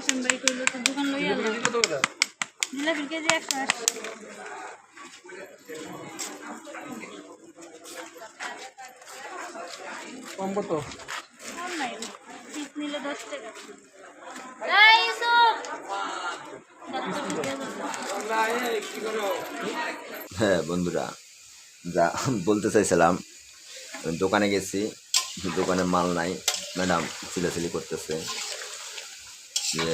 কাশেম ভাই কইলো তো দোকান লইয়া জিলাপির কেজি একশো আশি। কম কত? কম নাই পিস নিলে দশ টাকা। এই ইউসুফ! দশ টাকা দিয়ে দাও। হ্যাঁ বন্ধুরা যা বলতে চাইছিলাম আমি দোকানে গেছি দোকানে মাল নাই ম্যাডাম চিলাচিলি করতেছে। যে,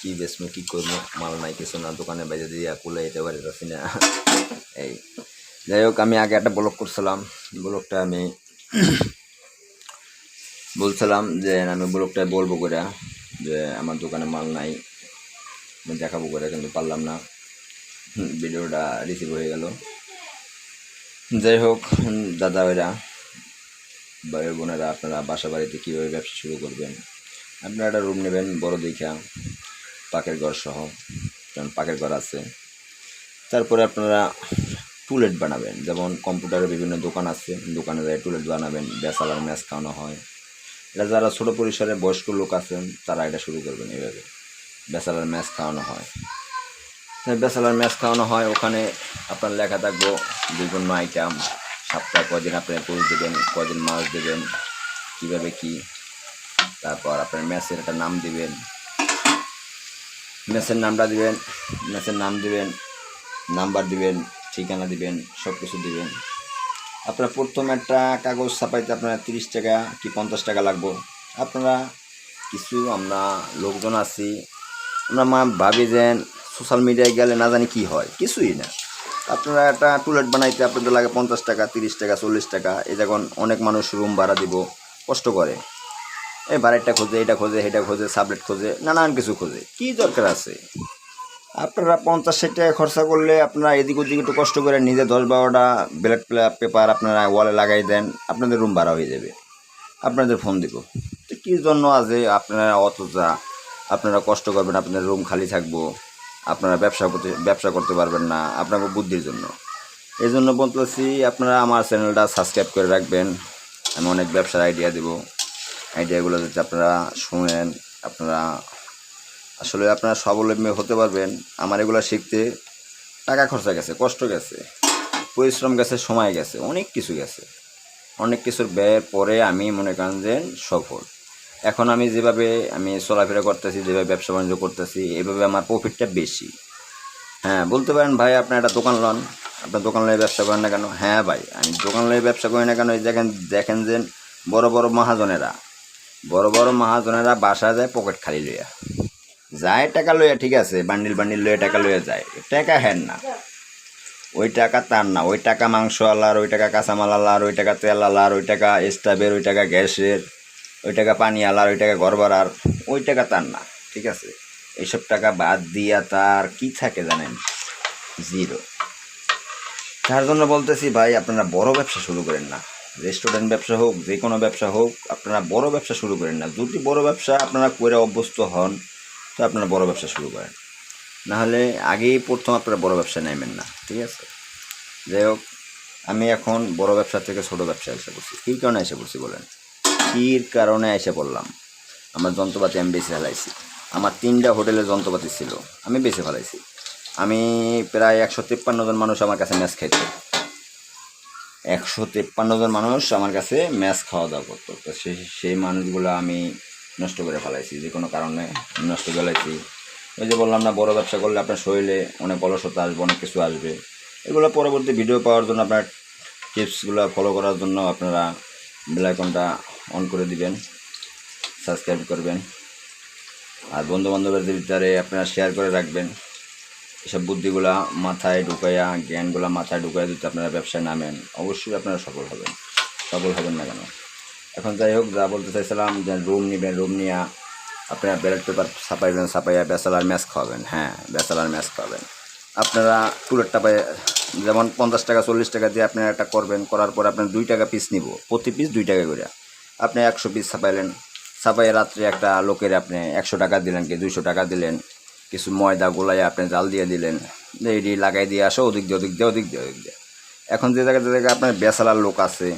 কী বেসমো কী করব? মাল নাই, কিছু না, দোকানে বাইরে দিয়ে কুলে যেতে পারি যাচ্ছি না এই, যাই হোক, আমি আগে একটা ব্লগ করছিলাম। ব্লগটা আমি বলছিলাম যে, আমি ব্লগটা বলব করে যে, আমার দোকানে মাল নাই। আমি দেখাবো করে কিন্তু পারলাম না। ভিডিওটা রিসিভ হয়ে গেল। যাই হোক, দাদা ভাইরা, ভাই বোনেরা, আপনারা বাসা বাড়িতে কীভাবে ব্যবসা শুরু করবেন? আপনারা একটা রুম নেবেন, বড় দেখা পাকের ঘর সহ, কারণ পাকের ঘর আছে। তারপরে আপনারা টুলেট বানাবেন, যেমন কম্পিউটারের বিভিন্ন দোকান আছে, দোকানে যায় টুলেট বানাবেন বেসালার ম্যাচ খাওয়ানো হয়। এটা যারা ছোটো পরিসরে বয়স্ক লোক আছেন, তারা এটা শুরু করবেন এইভাবে বেসালার ম্যাচ খাওয়ানো হয়। ব্যাচেলার ম্যাচ খাওয়ানো হয়, ওখানে আপনার লেখা থাকব, বিভিন্ন আইটেম সপ্তাহে কদিন আপনি পুরুষ দেবেন, কদিন মাছ দেবেন, কীভাবে কি তারপর আপনার ম্যাচের একটা নাম দিবেন। ম্যাচের নামটা দিবেন ম্যাচের নাম দিবেন, নাম্বার দিবেন, ঠিকানা দিবেন সব কিছু দিবেন। আপনার প্রথম একটা কাগজ ছাপাইতে আপনার তিরিশ টাকা কি পঞ্চাশ টাকা লাগবো। আপনারা কিছু আমরা লোকজন আছি, আমরা মা ভাবি যে সোশ্যাল মিডিয়ায় গেলে না জানি কি হয়, কিছুই না। আপনারা একটা টুলেট বানাইতে আপনাদের লাগে পঞ্চাশ টাকা, তিরিশ টাকা, চল্লিশ টাকা, এই যখন অনেক মানুষ রুম ভাড়া দিব, কষ্ট করে। এই বাড়িটা খোঁজে এটা খোঁজে এটা খোঁজে সাবলেট খোঁজে, নানান কিছু খোঁজে। কি দরকার আছে? আপনারা পঞ্চাশ ষাট টাকা খরচা করলে আপনারা এদিক ওদিক একটু কষ্ট করে নিজে দশ বারোটা ব্ল্যাক পেপার আপনারা ওয়ালে লাগাই দেন, আপনাদের রুম ভাড়া হয়ে যাবে। আপনাদের ফোন দিব। তো কী জন্য আছে আপনারা অত যা, আপনারা কষ্ট করবেন, আপনাদের রুম খালি থাকব, আপনারা ব্যবসা করতে ব্যবসা করতে পারবেন না, আপনাকে বুদ্ধির জন্য। এই জন্য বলতেছি, আপনারা আমার চ্যানেলটা সাবস্ক্রাইব করে রাখবেন। আমি অনেক ব্যবসার আইডিয়া দেবো। আইডিয়াগুলো যদি আপনারা শুনেন, আপনারা আসলে আপনারা স্বাবলম্বী হতে পারবেন। আমার এগুলো শিখতে টাকা খরচা গেছে, কষ্ট গেছে, পরিশ্রম গেছে, সময় গেছে, অনেক কিছু গেছে। অনেক কিছুর ব্যয়ের পরে আমি মনে করেন যে সফল। এখন আমি যেভাবে আমি চলাফেরা করতেছি, যেভাবে ব্যবসা বাণিজ্য করতেছি, এভাবে আমার প্রফিটটা বেশি। হ্যাঁ বলতে পারেন, ভাই আপনার একটা দোকান লন। আপনার দোকান লয়ে ব্যবসা করেন না কেন? হ্যাঁ ভাই, আমি দোকান লয়ে ব্যবসা করি না কেন? এই দেখেন দেখেন যে বড় বড় মহাজনেরা। বড় বড় মহাজনেরা বাসা যায় পকেট খালি লইয়া। যায় টাকা লইয়া, ঠিক আছে বান্ডিল বান্ডিল লইয়া টাকা লইয়া যায়। টাকা হ্যান না। ওই টাকা তার না। ওই টাকা মাংস আলার ওই টাকা কাঁচামাল আলার ওই টাকা তেল আলার ওই টাকা স্টাফের, ওই টাকা গ্যাসের, ওই টাকা পানি আলার ওই টাকা ঘর ভাড়ার ওই টাকা তার না, ঠিক আছে? এইসব টাকা বাদ দিয়া তার কি থাকে জানেন? জিরো তার জন্য বলতেছি, ভাই, আপনারা বড় ব্যবসা শুরু করেন না। রেস্টুরেন্ট ব্যবসা হোক, যে কোনো ব্যবসা হোক, আপনারা বড় ব্যবসা শুরু করেন না। যদি বড় ব্যবসা আপনারা করে অভ্যস্ত হন, তো আপনারা বড় ব্যবসা শুরু করেন। নাহলে আগেই প্রথম আপনারা বড় ব্যবসা নেবেন না, ঠিক আছে? যাই হোক, আমি এখন বড় ব্যবসা থেকে ছোট ব্যবসা এসে পড়ছি। কী কারণে এসে পড়ছি বলেন? কীর কারণে এসে পড়লাম? আমার যন্ত্রপাতি আমি বেছে ফেলাইছি। আমার তিনটা হোটেলে যন্ত্রপাতি ছিল, আমি বেছে ফেলাইছি। আমি প্রায় একশো তিপ্পান্ন জন মানুষ আমার কাছে ম্যাচ খাইতো। একশো তিপ্পান্ন জন মানুষ আমার কাছে ম্যাচ খাওয়া দাওয়া করতো। তো সেই সেই মানুষগুলো আমি নষ্ট করে ফেলাইছি, যে কোনো কারণে নষ্ট ফেলাইছি। ওই যে বললাম না, বড় ব্যবসা করলে আপনার শরীরে অনেক অলসতা আসবে, অনেক কিছু আসবে। এগুলো পরবর্তী ভিডিও পাওয়ার জন্য আপনার টিপসগুলো ফলো করার জন্য আপনারা বেলাইকনটা অন করে দিবেন সাবস্ক্রাইব করবেন। আর বন্ধু বান্ধবের ভিতরে আপনারা শেয়ার করে রাখবেন। এসব বুদ্ধিগুলা মাথায় ঢুকাইয়া, জ্ঞানগুলা মাথায় ঢুকাইয়া যদি আপনারা ব্যবসায় নামেন, অবশ্যই আপনারা সফল হবেন। সফল হবেন না কেন? এখন যাই হোক, যা বলতে চাইছিলাম যে রুম নেবেন, রুম নিয়ে আপনারা ব্যালেট পেপার ছাপাইবেন, ছাপাইয়া ব্যাচেলার ম্যাচ খাওয়াবেন। হ্যাঁ ব্যাচেলার ম্যাচ খাওয়াবেন। আপনারা টুলেটটা পাই যেমন পঞ্চাশ টাকা, চল্লিশ টাকা দিয়ে আপনারা একটা করবেন, করার পর আপনার দুই টাকা পিস নিব। প্রতি পিস দুই টাকা করে আপনি একশো পিস ছাপাইলেন, ছাপাইয়া রাত্রে একটা লোকের আপনি একশো টাকা দিলেন কি দুইশো টাকা দিলেন কিছু ময়দা গোলাই আপনি জাল দিয়ে দিলেন। এটি লাগাই দিয়ে আসো, ওদিক দিয়ে ওদিক দিয়ে ওদিক দিয়ে ওদিক দিয়ে। এখন যে জায়গায় যে জায়গায় আপনার বেসালার লোক আছে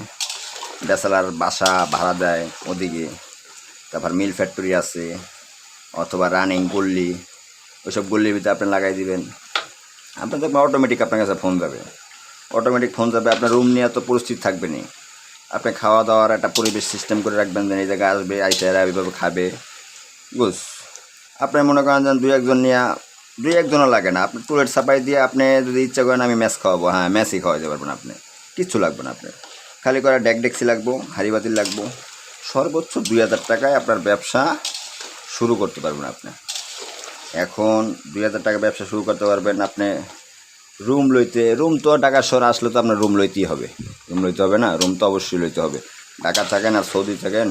বেসালার বাসা ভাড়া দেয় ওদিকে, তারপর মিল ফ্যাক্টরি আছে, অথবা রানিং গল্লি ওইসব গল্লির ভিতরে আপনি লাগাই দিবেন। আপনি দেখবেন অটোমেটিক আপনার কাছে ফোন যাবে। অটোমেটিক ফোন যাবে, আপনার রুম নিয়ে তো পরিস্থিতি থাকবে না। আপনি খাওয়া দাওয়ার একটা পরিবেশ সিস্টেম করে রাখবেন, যে এই জায়গায় আসবে, আইসে এরা এইভাবে খাবে। বুঝ আপনি মনে করেন যে দুই একজন নিয়ে, দুই একজনও লাগে না। আপনি টুলেট সাপাই দিয়ে আপনি যদি ইচ্ছা করেন আমি ম্যাচ খাওয়াবো। হ্যাঁ ম্যাচই খাওয়াতে পারবেন আপনি। কিচ্ছু লাগবে না আপনার। খালি করা ডেক ডেক্সি লাগবো, হাড়ি বাতিল লাগবো। সর্বোচ্চ দুই হাজার টাকায় আপনার ব্যবসা শুরু করতে পারবেন আপনি। এখন দুই হাজার টাকা ব্যবসা শুরু করতে পারবেন আপনি রুম লইতে। রুম তো ঢাকা শহর আসলে তো আপনার রুম লইতেই হবে। রুম লইতে হবে না, রুম তো অবশ্যই লইতে হবে। ঢাকা থাকেন আর সৌদি থাকেন